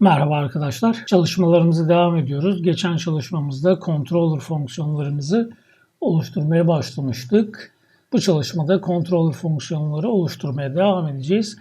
Merhaba arkadaşlar. Çalışmalarımızı devam ediyoruz. Geçen çalışmamızda controller fonksiyonlarımızı oluşturmaya başlamıştık. Bu çalışmada controller fonksiyonları oluşturmaya devam edeceğiz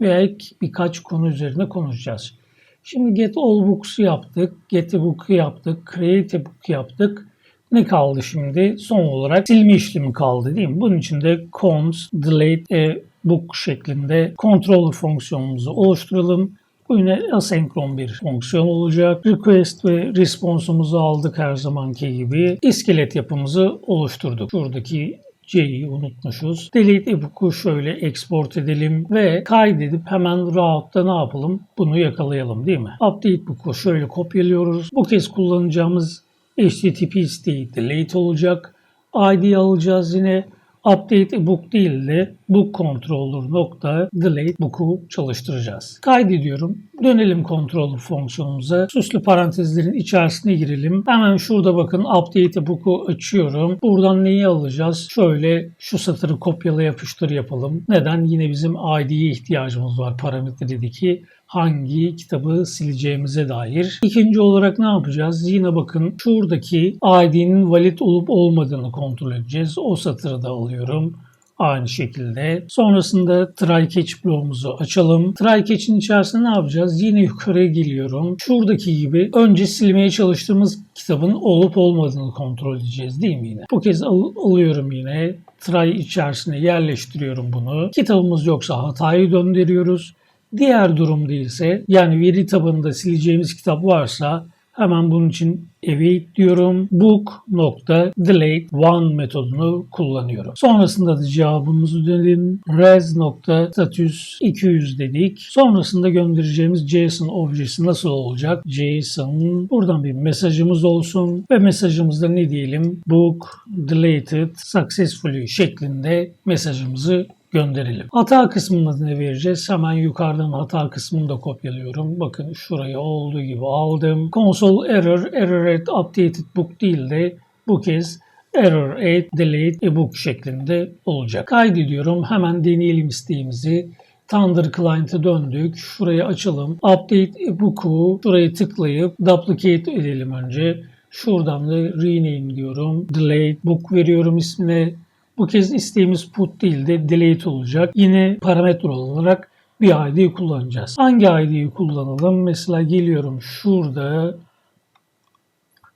ve ek birkaç konu üzerine konuşacağız. Şimdi get all books yaptık, get a book yaptık, create book yaptık. Ne kaldı şimdi? Son olarak silme işlemi kaldı değil mi? Bunun için de cons delete a book şeklinde controller fonksiyonumuzu oluşturalım. Bu yine asenkron bir fonksiyon olacak. Request ve response'umuzu aldık her zamanki gibi. İskelet yapımızı oluşturduk. Şuradaki C'yi unutmuşuz. Delete ebook'u şöyle export edelim ve kaydedip hemen route'da ne yapalım? Bunu yakalayalım değil mi? Update book'u şöyle kopyalıyoruz. Bu kez kullanacağımız HTTP isteği delete olacak. ID alacağız yine update book değil de book controller nokta delete book'u çalıştıracağız. Kaydediyorum. Dönelim controller fonksiyonumuza. Süslü parantezlerin içerisine girelim. Hemen şurada bakın update book'u açıyorum. Buradan neyi alacağız? Şöyle şu satırı kopyala yapıştır yapalım. Neden? Yine bizim ID'ye ihtiyacımız var parametredeki hangi kitabı sileceğimize dair. İkinci olarak ne yapacağız? Yine bakın şuradaki ID'nin valid olup olmadığını kontrol edeceğiz. O satırı da alıyorum. Aynı şekilde. Sonrasında try catch bloğumuzu açalım. Try catch'in içerisinde ne yapacağız? Yine yukarıya geliyorum. Şuradaki gibi önce silmeye çalıştığımız kitabın olup olmadığını kontrol edeceğiz değil mi yine? Bu kez al- alıyorum yine. Try içerisine yerleştiriyorum bunu. Kitabımız yoksa hatayı döndürüyoruz. Diğer durum değilse yani veri tabanında sileceğimiz kitap varsa hemen bunun için await diyorum. Book nokta delete one metodunu kullanıyorum. Sonrasında da cevabımızı dönelim. res nokta status 200 dedik. Sonrasında göndereceğimiz JSON objesi nasıl olacak? JSON buradan bir mesajımız olsun ve mesajımızda ne diyelim? Book deleted successfully şeklinde mesajımızı gönderelim. Hata kısmına ne vereceğiz? Hemen yukarıdan hata kısmını da kopyalıyorum. Bakın şuraya olduğu gibi aldım. Console error, error at updated book değil de bu kez error at delete ebook şeklinde olacak. Kaydediyorum. Hemen deneyelim isteğimizi. Thunder Client'a döndük. Şurayı açalım. Update ebook'u şuraya tıklayıp duplicate edelim önce. Şuradan da rename diyorum. Delete book veriyorum ismine. Bu kez isteğimiz put değil de delete olacak. Yine parametre olarak bir ID kullanacağız. Hangi ID'yi kullanalım? Mesela geliyorum şurada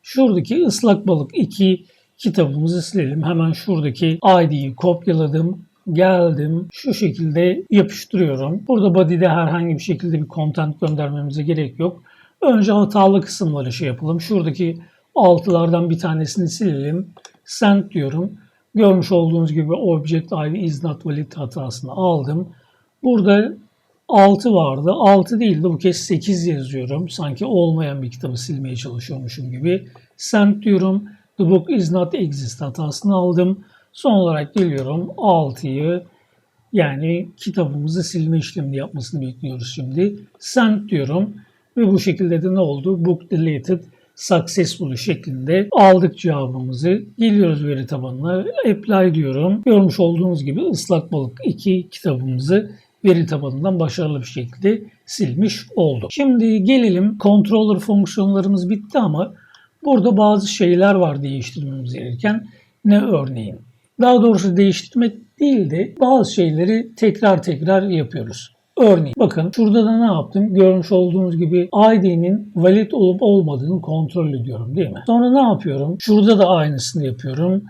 şuradaki ıslak balık 2 kitabımızı silelim. Hemen şuradaki ID'yi kopyaladım. Geldim. Şu şekilde yapıştırıyorum. Burada body'de herhangi bir şekilde bir content göndermemize gerek yok. Önce hatalı kısımları şey yapalım. Şuradaki altılardan bir tanesini silelim. Send diyorum. Görmüş olduğunuz gibi object ID is not valid hatasını aldım. Burada 6 vardı. 6 değil de bu kez 8 yazıyorum. Sanki olmayan bir kitabı silmeye çalışıyormuşum gibi. Send diyorum. The book is not exist hatasını aldım. Son olarak geliyorum 6'yı yani kitabımızı silme işlemini yapmasını bekliyoruz şimdi. Send diyorum ve bu şekilde de ne oldu? Book deleted successful şeklinde aldık cevabımızı. Geliyoruz veri tabanına. Apply diyorum. Görmüş olduğunuz gibi ıslak balık 2 kitabımızı veri tabanından başarılı bir şekilde silmiş olduk. Şimdi gelelim controller fonksiyonlarımız bitti ama burada bazı şeyler var değiştirmemiz gereken. Ne örneğin? Daha doğrusu değiştirmek değil de bazı şeyleri tekrar tekrar yapıyoruz. Örneğin bakın şurada da ne yaptım? Görmüş olduğunuz gibi ID'nin valid olup olmadığını kontrol ediyorum değil mi? Sonra ne yapıyorum? Şurada da aynısını yapıyorum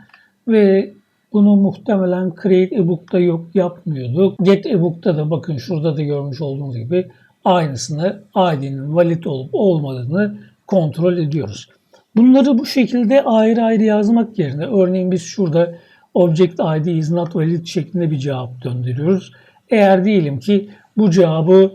ve bunu muhtemelen Create ebook'ta yok yapmıyorduk. Get ebook'ta da bakın şurada da görmüş olduğunuz gibi aynısını ID'nin valid olup olmadığını kontrol ediyoruz. Bunları bu şekilde ayrı ayrı yazmak yerine örneğin biz şurada object ID is not valid şeklinde bir cevap döndürüyoruz. Eğer diyelim ki bu cevabı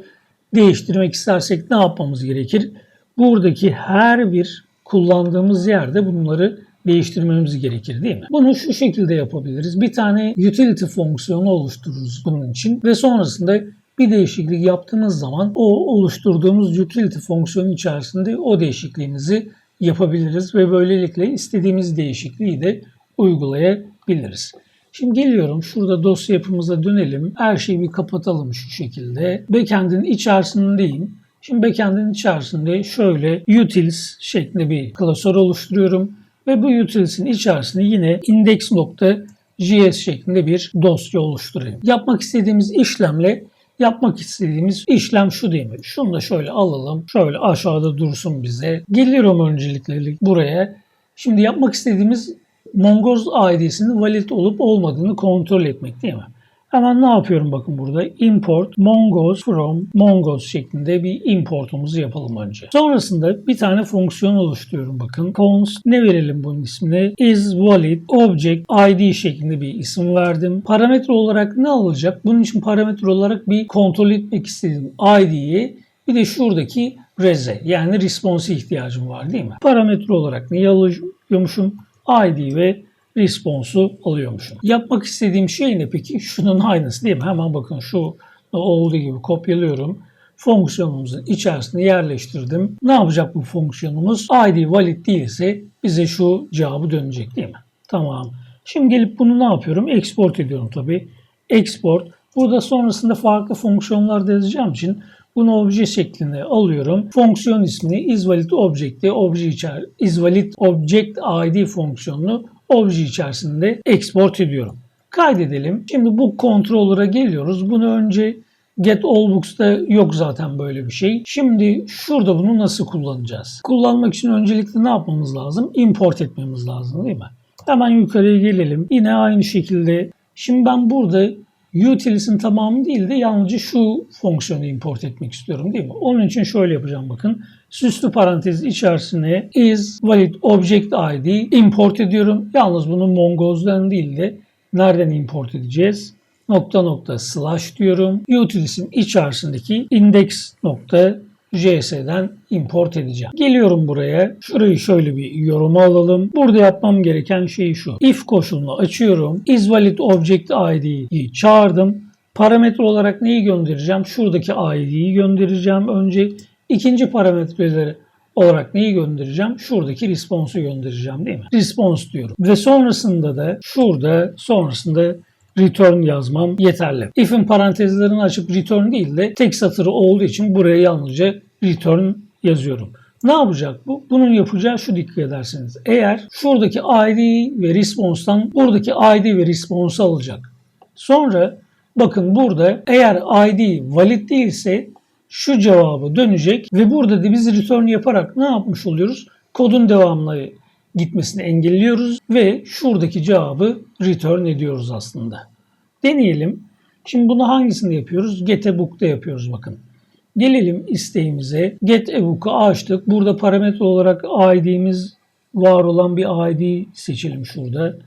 değiştirmek istersek ne yapmamız gerekir? Buradaki her bir kullandığımız yerde bunları değiştirmemiz gerekir değil mi? Bunu şu şekilde yapabiliriz. Bir tane utility fonksiyonu oluştururuz bunun için ve sonrasında bir değişiklik yaptığınız zaman o oluşturduğumuz utility fonksiyonu içerisinde o değişikliğimizi yapabiliriz ve böylelikle istediğimiz değişikliği de uygulayabiliriz. Şimdi geliyorum şurada dosya yapımıza dönelim. Her şeyi bir kapatalım şu şekilde. Backend'in içerisindeyim. Şimdi backend'in içerisinde şöyle utils şeklinde bir klasör oluşturuyorum. Ve bu utils'in içerisinde yine index.js şeklinde bir dosya oluşturayım. Yapmak istediğimiz işlemle yapmak istediğimiz işlem şu değil mi? Şunu da şöyle alalım. Şöyle aşağıda dursun bize. Geliyorum öncelikle buraya. Şimdi yapmak istediğimiz Mongoose ID'sinin valid olup olmadığını kontrol etmek değil mi? Hemen ne yapıyorum bakın burada? Import mongoose from mongoose şeklinde bir importumuzu yapalım önce. Sonrasında bir tane fonksiyon oluşturuyorum bakın. const ne verelim bunun ismine? is valid object id şeklinde bir isim verdim. Parametre olarak ne alacak? Bunun için parametre olarak bir kontrol etmek istediğim id'yi bir de şuradaki reze yani response ihtiyacım var değil mi? Parametre olarak ne alıyormuşum? ID ve response'u alıyormuşum. Yapmak istediğim şey ne peki? Şunun aynısı değil mi? Hemen bakın şu olduğu gibi kopyalıyorum. Fonksiyonumuzun içerisine yerleştirdim. Ne yapacak bu fonksiyonumuz? ID valid değilse bize şu cevabı dönecek değil mi? Tamam. Şimdi gelip bunu ne yapıyorum? Export ediyorum tabii. Export. Burada sonrasında farklı fonksiyonlar da yazacağım için bunu obje şeklinde alıyorum. Fonksiyon ismini isValid object'te obje içer isValid object id fonksiyonunu obje içerisinde export ediyorum. Kaydedelim. Şimdi bu controller'a geliyoruz. Bunu önce Get All Books'ta yok zaten böyle bir şey. Şimdi şurada bunu nasıl kullanacağız? Kullanmak için öncelikle ne yapmamız lazım? Import etmemiz lazım değil mi? Hemen yukarıya gelelim. Yine aynı şekilde. Şimdi ben burada utilis'in tamamı değil de yalnızca şu fonksiyonu import etmek istiyorum değil mi? Onun için şöyle yapacağım bakın. Süslü parantez içerisine is valid object id import ediyorum. Yalnız bunu Mongoose'dan değil de nereden import edeceğiz? Nokta nokta slash diyorum. Utilis'in içerisindeki index nokta JS'den import edeceğim. Geliyorum buraya. Şurayı şöyle bir yoruma alalım. Burada yapmam gereken şey şu. If koşulunu açıyorum. isValid object id'yi çağırdım. Parametre olarak neyi göndereceğim? Şuradaki id'yi göndereceğim önce. İkinci parametreleri olarak neyi göndereceğim? Şuradaki response'u göndereceğim değil mi? Response diyorum. Ve sonrasında da şurada sonrasında return yazmam yeterli. If'in parantezlerini açıp return değil de tek satırı olduğu için buraya yalnızca return yazıyorum. Ne yapacak bu? Bunun yapacağı şu dikkat ederseniz. Eğer şuradaki ID ve response'tan buradaki ID ve response alacak. Sonra bakın burada eğer ID valid değilse şu cevabı dönecek ve burada da biz return yaparak ne yapmış oluyoruz? Kodun devamlı gitmesini engelliyoruz ve şuradaki cevabı return ediyoruz aslında. Deneyelim. Şimdi bunu hangisinde yapıyoruz? Get a book'ta yapıyoruz bakın. Gelelim isteğimize. Get a book'u açtık. Burada parametre olarak ID'miz var olan bir ID seçelim şurada.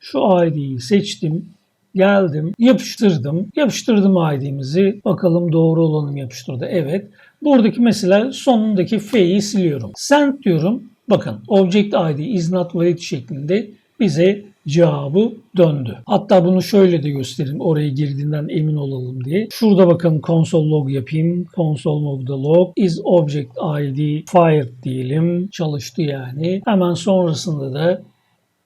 Şu ID'yi seçtim. Geldim, yapıştırdım. Yapıştırdım ID'mizi. Bakalım doğru olanı mı yapıştırdı? Evet. Buradaki mesela sonundaki F'yi siliyorum. Send diyorum. Bakın object id is not valid şeklinde bize cevabı döndü. Hatta bunu şöyle de göstereyim oraya girdiğinden emin olalım diye. Şurada bakın console log yapayım. Console log'da log is object id fired diyelim. Çalıştı yani. Hemen sonrasında da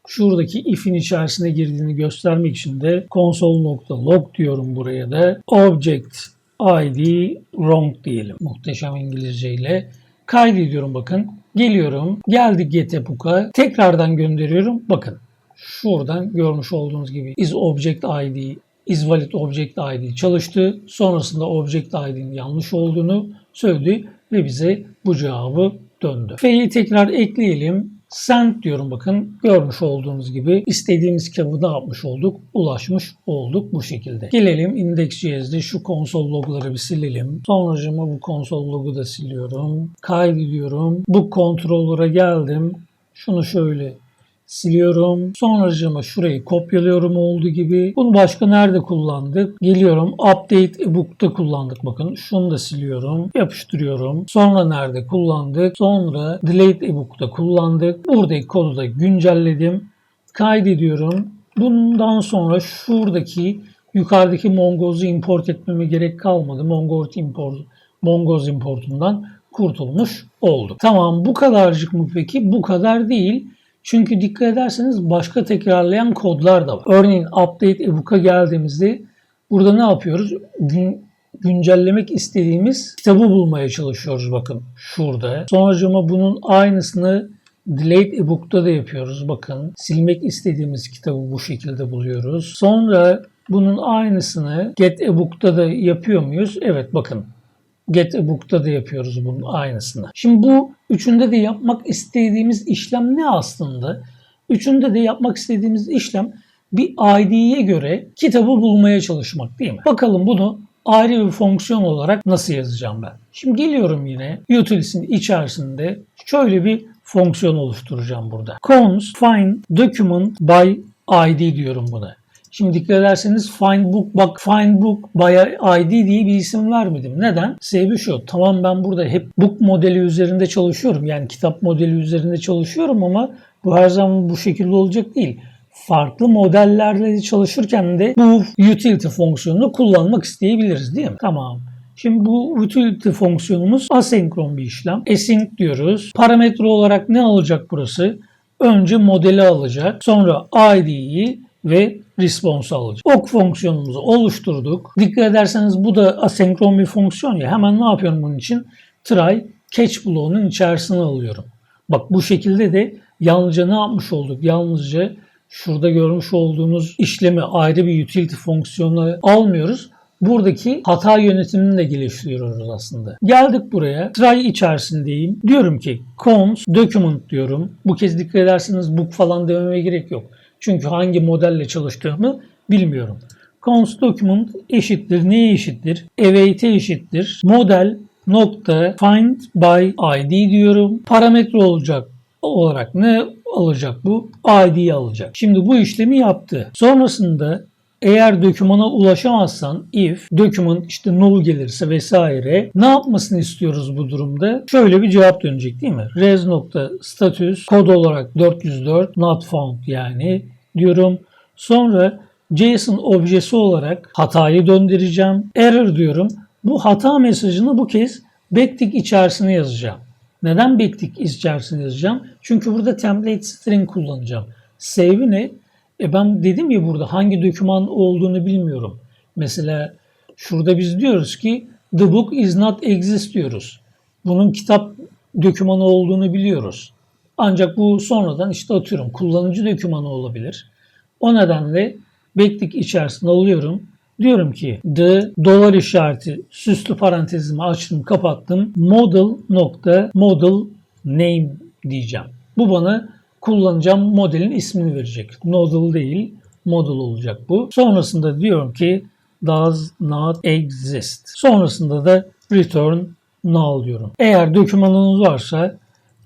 şuradaki if'in içerisine girdiğini göstermek için de console.log diyorum buraya da. Object id wrong diyelim. Muhteşem İngilizce ile kaydediyorum bakın. Geliyorum. Geldik getepuk'a. Tekrardan gönderiyorum. Bakın. Şuradan görmüş olduğunuz gibi is object id is valid object id çalıştı. Sonrasında object id'nin yanlış olduğunu söyledi ve bize bu cevabı döndü. F'yi tekrar ekleyelim. Send diyorum bakın. Görmüş olduğunuz gibi istediğimiz kitabı ne yapmış olduk? Ulaşmış olduk bu şekilde. Gelelim Index.js'de şu konsol logları bir silelim. Sonracıma bu konsol logu da siliyorum. Kaydediyorum. Bu controller'a geldim. Şunu şöyle siliyorum. Sonracıma şurayı kopyalıyorum olduğu gibi. Bunu başka nerede kullandık? Geliyorum update ebook'ta kullandık bakın. Şunu da siliyorum. Yapıştırıyorum. Sonra nerede kullandık? Sonra delete ebook'ta kullandık. Buradaki kodu da güncelledim. Kaydediyorum. Bundan sonra şuradaki yukarıdaki Mongoz'u import etmeme gerek kalmadı. Mongoz import Mongoz importundan kurtulmuş olduk. Tamam bu kadarcık mı peki? Bu kadar değil. Çünkü dikkat ederseniz başka tekrarlayan kodlar da var. Örneğin update ebook'a geldiğimizde burada ne yapıyoruz? Gün güncellemek istediğimiz kitabı bulmaya çalışıyoruz bakın şurada. Sonracıma bunun aynısını Delayed ebook'ta da yapıyoruz. Bakın silmek istediğimiz kitabı bu şekilde buluyoruz. Sonra bunun aynısını Get ebook'ta da yapıyor muyuz? Evet bakın Get ebook'ta da yapıyoruz bunun aynısını. Şimdi bu üçünde de yapmak istediğimiz işlem ne aslında? Üçünde de yapmak istediğimiz işlem bir ID'ye göre kitabı bulmaya çalışmak değil mi? Bakalım bunu ayrı bir fonksiyon olarak nasıl yazacağım ben? Şimdi geliyorum yine utilities'in içerisinde şöyle bir fonksiyon oluşturacağım burada. Cons find document by ID diyorum buna. Şimdi dikkat ederseniz find book bak find book by ID diye bir isim vermedim. Neden? Sebebi şu. Tamam ben burada hep book modeli üzerinde çalışıyorum. Yani kitap modeli üzerinde çalışıyorum ama bu her zaman bu şekilde olacak değil. Farklı modellerle çalışırken de bu utility fonksiyonunu kullanmak isteyebiliriz değil mi? Tamam. Şimdi bu utility fonksiyonumuz asenkron bir işlem. Async diyoruz. Parametre olarak ne alacak burası? Önce modeli alacak. Sonra ID'yi ve response alacak. Ok fonksiyonumuzu oluşturduk. Dikkat ederseniz bu da asenkron bir fonksiyon ya. Hemen ne yapıyorum bunun için? Try catch bloğunun içerisine alıyorum. Bak bu şekilde de yalnızca ne yapmış olduk? Yalnızca şurada görmüş olduğunuz işlemi ayrı bir utility fonksiyonu almıyoruz. Buradaki hata yönetimini de geliştiriyoruz aslında. Geldik buraya. Try içerisindeyim. Diyorum ki cons document diyorum. Bu kez dikkat ederseniz book falan dememe gerek yok. Çünkü hangi modelle çalıştığımı bilmiyorum. Const document eşittir neye eşittir? Await'e eşittir. Model nokta find by id diyorum. Parametre olacak olarak ne alacak bu? ID'yi alacak. Şimdi bu işlemi yaptı. Sonrasında eğer dokümana ulaşamazsan if document işte null gelirse vesaire ne yapmasını istiyoruz bu durumda? Şöyle bir cevap dönecek değil mi? res nokta status kod olarak 404 not found yani diyorum. Sonra JSON objesi olarak hatayı döndüreceğim. Error diyorum. Bu hata mesajını bu kez backtick içerisine yazacağım. Neden backtick içerisine yazacağım? Çünkü burada template string kullanacağım. Save'i ne? E ben dedim ya burada hangi doküman olduğunu bilmiyorum. Mesela şurada biz diyoruz ki the book is not exist diyoruz. Bunun kitap dokümanı olduğunu biliyoruz. Ancak bu sonradan işte atıyorum kullanıcı dokümanı olabilir. O nedenle backtick içerisinde alıyorum. Diyorum ki the dolar işareti süslü parantezimi açtım kapattım. Model nokta model name diyeceğim. Bu bana kullanacağım modelin ismini verecek. Nodal değil, model olacak bu. Sonrasında diyorum ki does not exist. Sonrasında da return null diyorum. Eğer dokümanınız varsa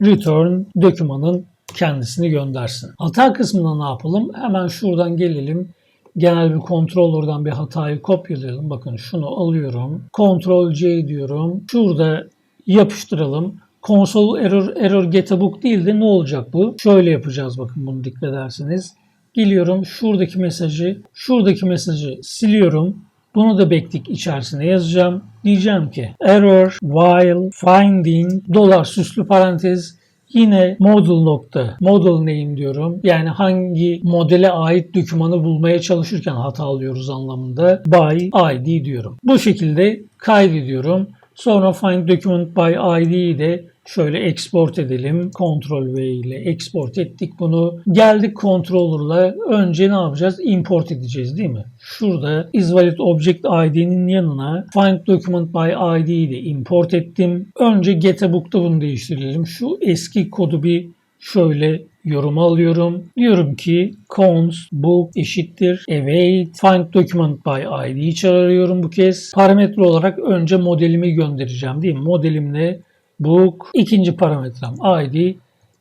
return dokümanın kendisini göndersin. Hata kısmına ne yapalım? Hemen şuradan gelelim. Genel bir controller'dan bir hatayı kopyalayalım. Bakın şunu alıyorum. Ctrl C diyorum. Şurada yapıştıralım. Console error, error get a book değil de ne olacak bu? Şöyle yapacağız bakın bunu dikkat ederseniz. Geliyorum şuradaki mesajı, şuradaki mesajı siliyorum. Bunu da backtick içerisine yazacağım. Diyeceğim ki error while finding dolar süslü parantez Yine model nokta, model name diyorum. Yani hangi modele ait dokümanı bulmaya çalışırken hata alıyoruz anlamında. By ID diyorum. Bu şekilde kaydediyorum. Sonra find document by ID'yi de şöyle export edelim. Ctrl V ile export ettik bunu. Geldik controller'la önce ne yapacağız? Import edeceğiz değil mi? Şurada isValid object id'nin yanına find document by id'yi de import ettim. Önce getAbook'ta bunu değiştirelim. Şu eski kodu bir şöyle yoruma alıyorum. Diyorum ki const book eşittir await find document by id'yi çağırıyorum bu kez. Parametre olarak önce modelimi göndereceğim değil mi? Modelimle book ikinci parametrem id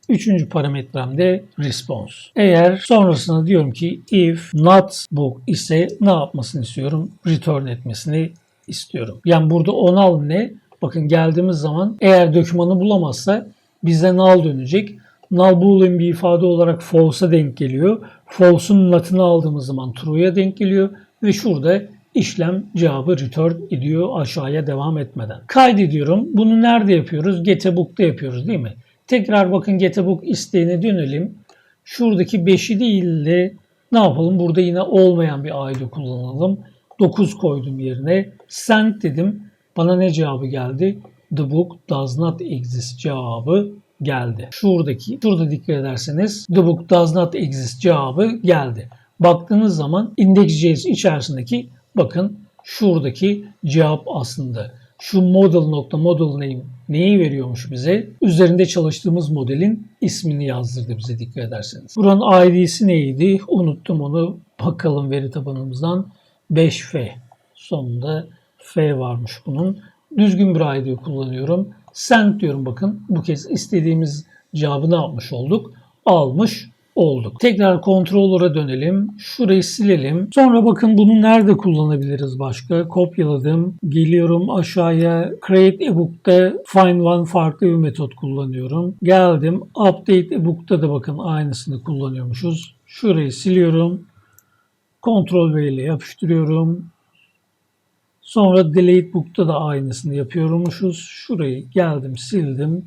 Üçüncü parametrem de response. Eğer sonrasında diyorum ki if not book ise ne yapmasını istiyorum? Return etmesini istiyorum. Yani burada onal ne? Bakın geldiğimiz zaman eğer dokümanı bulamazsa bize null dönecek. Null boolean bir ifade olarak false'a denk geliyor. False'un not'ını aldığımız zaman true'ya denk geliyor ve şurada işlem cevabı return ediyor aşağıya devam etmeden. Kaydediyorum. Bunu nerede yapıyoruz? Getebook'ta yapıyoruz değil mi? Tekrar bakın Getbook isteğine dönelim. Şuradaki 5'i değil de ne yapalım? Burada yine olmayan bir ID kullanalım. 9 koydum yerine. Send dedim. Bana ne cevabı geldi? The book does not exist cevabı geldi. Şuradaki, şurada dikkat ederseniz the book does not exist cevabı geldi. Baktığınız zaman index.js içerisindeki bakın şuradaki cevap aslında. Şu model nokta model name neyi veriyormuş bize? Üzerinde çalıştığımız modelin ismini yazdırdı bize dikkat ederseniz. Buranın ID'si neydi? Unuttum onu. Bakalım veri tabanımızdan 5F. Sonunda F varmış bunun. Düzgün bir ID kullanıyorum. Send diyorum bakın. Bu kez istediğimiz cevabı ne yapmış olduk? Almış olduk. Tekrar controller'a dönelim. Şurayı silelim. Sonra bakın bunu nerede kullanabiliriz başka? Kopyaladım. Geliyorum aşağıya. Create ebook'ta find one farklı bir metot kullanıyorum. Geldim. Update ebook'ta da bakın aynısını kullanıyormuşuz. Şurayı siliyorum. Ctrl V ile yapıştırıyorum. Sonra delete book'ta da aynısını yapıyormuşuz. Şurayı geldim sildim.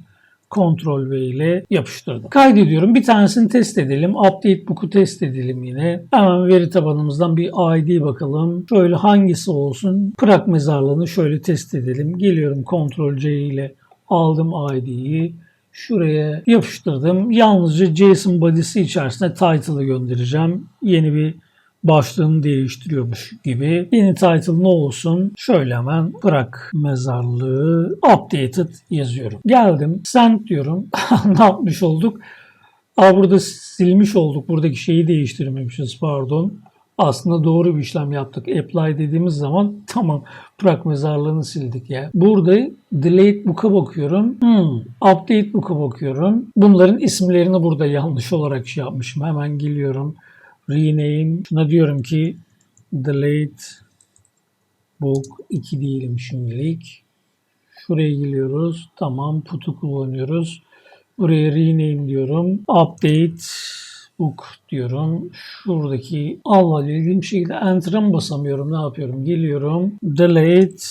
Ctrl V ile yapıştırdım. Kaydediyorum. Bir tanesini test edelim. Update book'u test edelim yine. Hemen veri tabanımızdan bir ID bakalım. Şöyle hangisi olsun? Prak mezarlığını şöyle test edelim. Geliyorum Ctrl C ile aldım ID'yi. Şuraya yapıştırdım. Yalnızca JSON body'si içerisine title'ı göndereceğim. Yeni bir başlığını değiştiriyormuş gibi. Yeni title ne olsun? Şöyle hemen bırak mezarlığı updated yazıyorum. Geldim send diyorum. ne yapmış olduk? Aa, burada silmiş olduk. Buradaki şeyi değiştirmemişiz pardon. Aslında doğru bir işlem yaptık. Apply dediğimiz zaman tamam bırak mezarlığını sildik ya. Burada delete book'a bakıyorum. Hmm, update book'a bakıyorum. Bunların isimlerini burada yanlış olarak şey yapmışım. Hemen geliyorum rename. Şuna diyorum ki delete book 2 diyelim şimdilik. Şuraya geliyoruz. Tamam put'u kullanıyoruz. Buraya rename diyorum. Update book diyorum. Şuradaki Allah dediğim şekilde enter'a mı basamıyorum? Ne yapıyorum? Geliyorum. Delete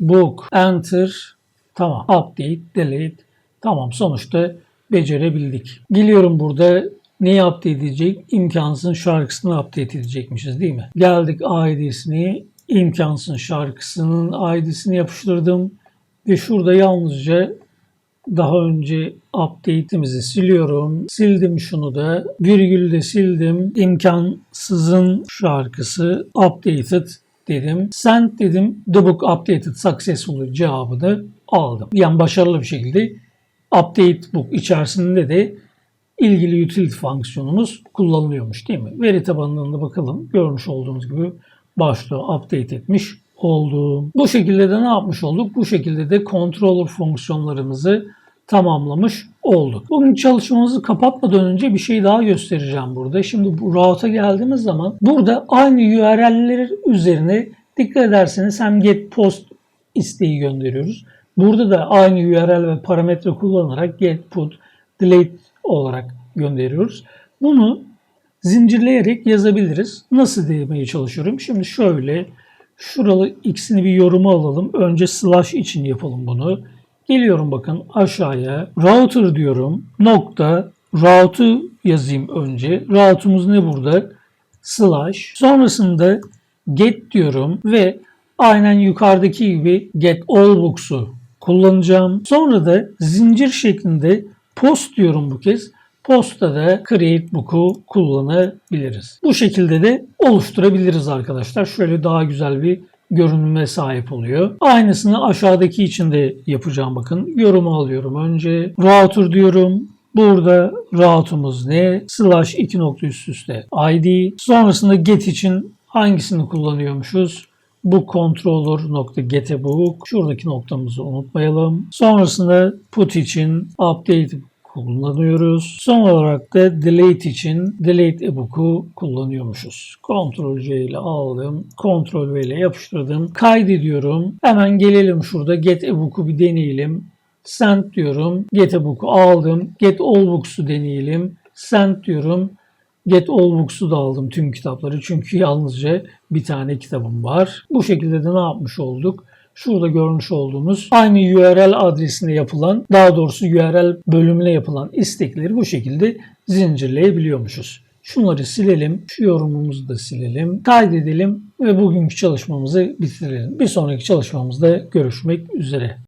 book. Enter. Tamam. Update. Delete. Tamam. Sonuçta becerebildik. Geliyorum burada neyi update edecek? İmkansızın şarkısını update edecekmişiz değil mi? Geldik ID'sini, imkansızın şarkısının ID'sini yapıştırdım. Ve şurada yalnızca daha önce update'imizi siliyorum. Sildim şunu da. Virgülü de sildim. İmkansızın şarkısı updated dedim. Send dedim. The book updated successfully cevabı da aldım. Yani başarılı bir şekilde update book içerisinde de ilgili utility fonksiyonumuz kullanılıyormuş değil mi? Veri tabanlarında bakalım. Görmüş olduğunuz gibi başlığı update etmiş oldum. Bu şekilde de ne yapmış olduk? Bu şekilde de controller fonksiyonlarımızı tamamlamış olduk. Bugün çalışmamızı kapatmadan önce bir şey daha göstereceğim burada. Şimdi bu route'a geldiğimiz zaman burada aynı URL'ler üzerine dikkat ederseniz hem get post isteği gönderiyoruz. Burada da aynı URL ve parametre kullanarak get put delete olarak gönderiyoruz. Bunu zincirleyerek yazabiliriz. Nasıl demeye çalışıyorum? Şimdi şöyle şuralı x'ini bir yoruma alalım. Önce slash için yapalım bunu. Geliyorum bakın aşağıya. Router diyorum. Nokta route'u yazayım önce. Route'umuz ne burada? Slash. Sonrasında get diyorum ve aynen yukarıdaki gibi get all books'u kullanacağım. Sonra da zincir şeklinde post diyorum bu kez. Posta da create book'u kullanabiliriz. Bu şekilde de oluşturabiliriz arkadaşlar. Şöyle daha güzel bir görünüme sahip oluyor. Aynısını aşağıdaki için de yapacağım bakın. Yorumu alıyorum önce. Router diyorum. Burada route'umuz ne? Slash 2 nokta üst üste ID. Sonrasında get için hangisini kullanıyormuşuz? Bu controller nokta get'e book. Şuradaki noktamızı unutmayalım. Sonrasında put için update kullanıyoruz. Son olarak da delete için delete ebook'u kullanıyormuşuz. Ctrl C ile aldım. Ctrl V ile yapıştırdım. Kaydediyorum. Hemen gelelim şurada get ebook'u bir deneyelim. Send diyorum. Get ebook'u aldım. Get all books'u deneyelim. Send diyorum. Get All Books'u da aldım tüm kitapları çünkü yalnızca bir tane kitabım var. Bu şekilde de ne yapmış olduk? Şurada görmüş olduğumuz aynı URL adresine yapılan, daha doğrusu URL bölümüne yapılan istekleri bu şekilde zincirleyebiliyormuşuz. Şunları silelim. Şu yorumumuzu da silelim. Kaydedelim ve bugünkü çalışmamızı bitirelim. Bir sonraki çalışmamızda görüşmek üzere.